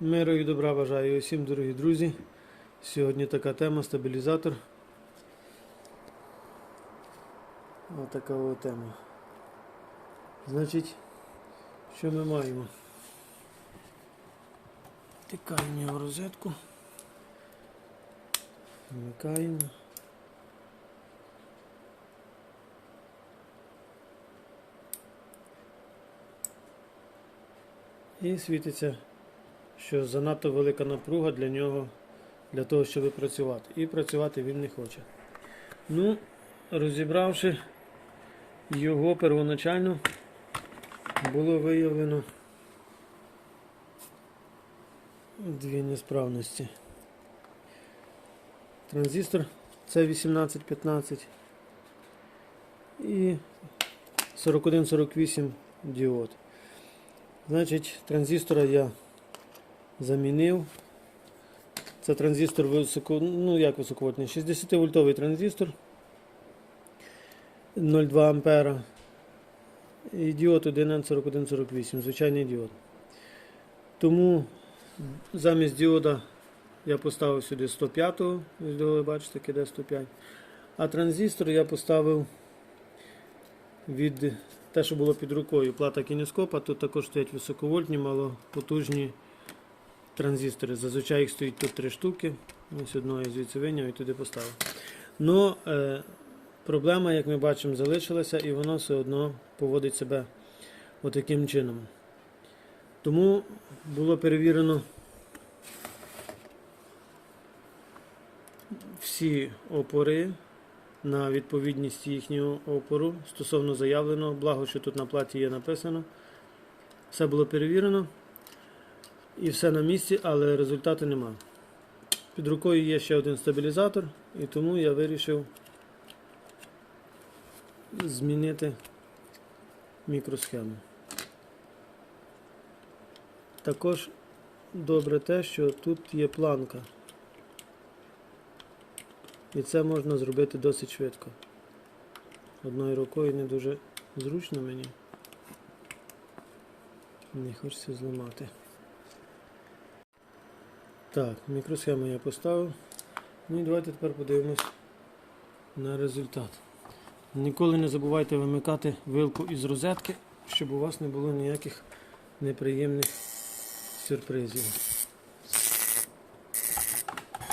Миру і добра бажаю усім, дорогі друзі. Сьогодні така тема стабілізатор. Ось така тема. Значить, що ми маємо? Тикаємо його в розетку. Вмикаємо. І світиться що занадто велика напруга для нього, для того, щоб працювати. І працювати він не хоче. Ну, розібравши його первоначально, було виявлено дві несправності. Транзистор C1815 і 4148 діод. Значить, транзистора я замінив. Це транзистор високо, ну як високовольтний, 60 вольтовий транзистор 0,2 ампера. І діод 1N4148, звичайний діод. Тому замість діода я поставив сюди 105, ось ви бачите, киде 105. А транзистор я поставив від те, що було під рукою, плата кінескопа. Тут також стоять високовольтні, малопотужні транзистори. Зазвичай їх стоїть тут три штуки. Ось одного я звідси виняв і туди поставив. Но е, проблема, як ми бачимо, залишилася і воно все одно поводить себе отаким чином. Тому було перевірено всі опори на відповідність їхнього опору стосовно заявленого, благо, що тут на платі є написано. Все було перевірено. І все на місці, але результату нема. Під рукою є ще один стабілізатор, і тому я вирішив змінити мікросхему. Також добре те, що тут є планка. І це можна зробити досить швидко. Одною рукою не дуже зручно мені. Не хочеться зламати. Так, мікросхему я поставив. Ну і давайте тепер подивимось на результат. Ніколи не забувайте вимикати вилку із розетки, щоб у вас не було ніяких неприємних сюрпризів.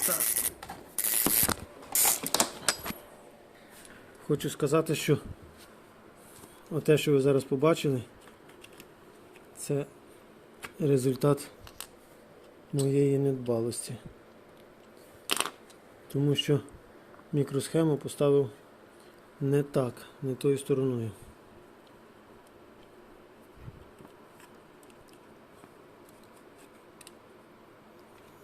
Так. Хочу сказати, що те, що ви зараз побачили, це результат моєї недбалості. Тому що мікросхему поставив не так, не тою стороною.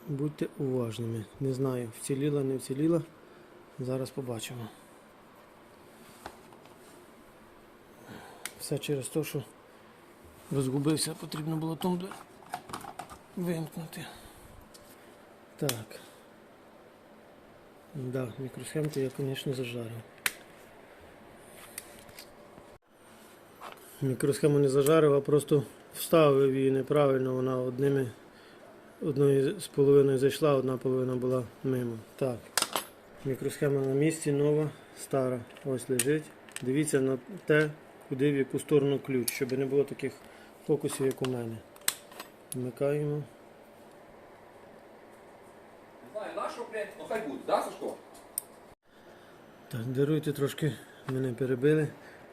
Будьте уважними. Не знаю, вціліла, не вціліла. Зараз побачимо. Все через те, що розгубився, потрібно було тумблер вимкнути. Так. Да, мікросхемку я, звісно, зажарив. Мікросхему не зажарив, а просто вставив її неправильно, вона одними одною з половиною зайшла, одна половина була мимо. Так. Мікросхема на місці, нова, стара. Ось лежить. Дивіться на те, куди в яку сторону ключ, щоб не було таких фокусів, як у мене. Вмикаємо. Не знаю, на що, блядь, ну хай буде, да, Сашко? Так, даруйте трошки, мене перебили.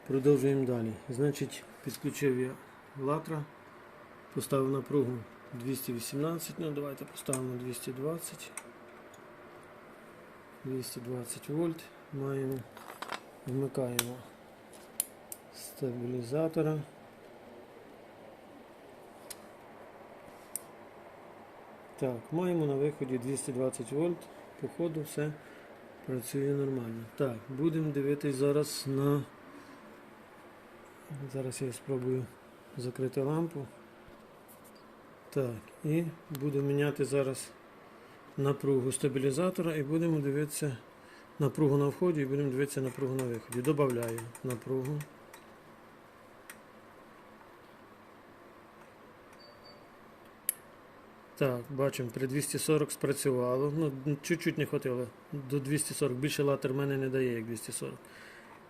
Продовжуємо далі. Значить, підключив я латра, поставив напругу 218, ну давайте поставимо 220. 220 вольт. Маємо, вмикаємо стабілізатора. Так, маємо на виході 220 вольт. По ходу все працює нормально. Так, будемо дивитись зараз на. Зараз я спробую закрити лампу. Так, і буду міняти зараз напругу стабілізатора і будемо дивитися напругу на вході і будемо дивитися напругу на виході. Добавляю напругу. Так, бачимо, при 240 спрацювало. Ну, чуть-чуть не хватило. До 240. Більше латер мене не дає, як 240.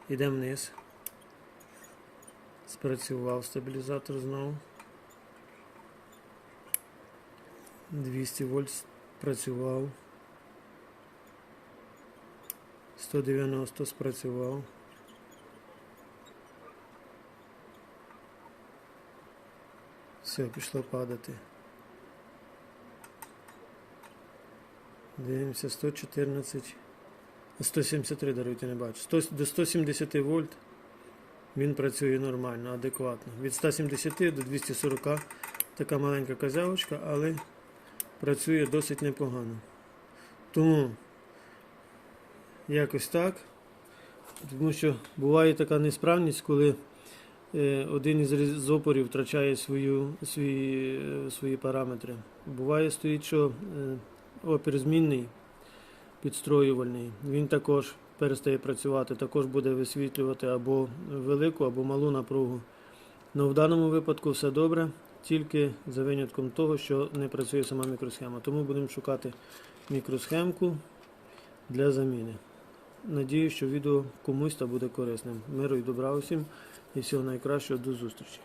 Йдемо вниз. Спрацював стабілізатор знову. 200 вольт спрацював. 190 спрацював. Все, пішло падати. Дивимося, 114. 173, даруйте, не бачу. 100, до 170 вольт він працює нормально, адекватно. Від 170 до 240 така маленька козявочка, але працює досить непогано. Тому якось так. Тому що буває така несправність, коли е, один із опорів втрачає свою, свої, е, свої параметри. Буває стоїть, що е, опір змінний, підстроювальний, він також перестає працювати, також буде висвітлювати або велику, або малу напругу. Но в даному випадку все добре, тільки за винятком того, що не працює сама мікросхема. Тому будемо шукати мікросхемку для заміни. Надію, що відео комусь та буде корисним. Миру і добра усім і всього найкращого до зустрічі.